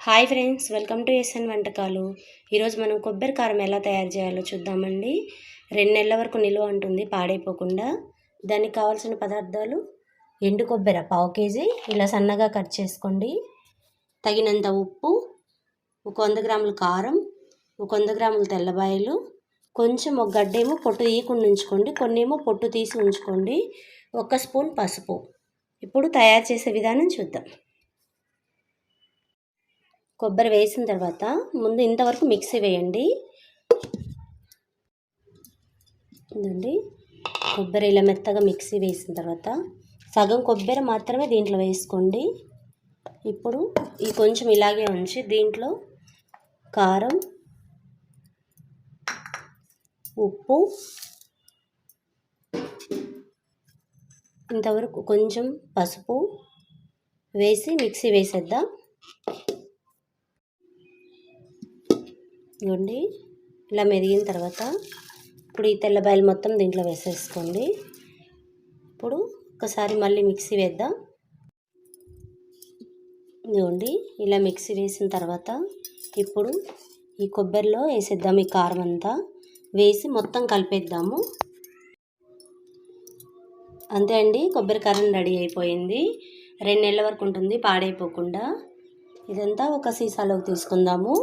Hi friends welcome to SN వంటకాలు. ఈరోజు మనం కొబ్బరి కారం ఎలా తయారు చేయాలో చూద్దామండి. రెండు నెలల వరకు నిల్వ ఉంటుంది పాడైపోకుండా. దానికి కావాల్సిన పదార్థాలు ఎండు కొబ్బరి పావు కేజీ. ఇలా సన్నగా కట్ చేసుకోండి. తగినంత ఉప్పు ఒక వంద గ్రాముల కారం ఒక వంద గ్రాముల తెల్లబాయలు. కొంచెం ఒక గడ్డేమో పొట్టు తీయకుండా ఉంచుకోండి కొన్ని ఏమో పొట్టు తీసి ఉంచుకోండి. ఒక స్పూన్ పసుపు. ఇప్పుడు తయారు చేసే విధానం చూద్దాం. కొబ్బరి వేసిన తర్వాత ముందు ఇంతవరకు మిక్సీ వేయండి. ఇదండి. కొబ్బరి ఇలా మెత్తగా మిక్సీ వేసిన తర్వాత సగం కొబ్బరి మాత్రమే దీంట్లో వేసుకోండి. ఇప్పుడు ఈ కొంచెం ఇలాగే ఉంచి దీంట్లో కారం ఉప్పు ఇంతవరకు కొంచెం పసుపు వేసి మిక్సీ వేసేద్దాం. ఇవ్వండి. ఇలా మెదిగిన తర్వాత ఇప్పుడు ఈ తెల్లబాయలు మొత్తం దీంట్లో వేసేసుకోండి. ఇప్పుడు ఒకసారి మళ్ళీ మిక్సీ వేద్దాం. ఇదిగోండి ఇలా మిక్సీ వేసిన తర్వాత ఇప్పుడు ఈ కొబ్బరిలో వేసేద్దాం ఈ కారం అంతా. వేసి మొత్తం కలిపేద్దాము. అంతే అండి కొబ్బరి కారం రెడీ అయిపోయింది. రెండు నెలల వరకు ఉంటుంది పాడైపోకుండా. ఇదంతా ఒక సీసాలోకి తీసుకుందాము.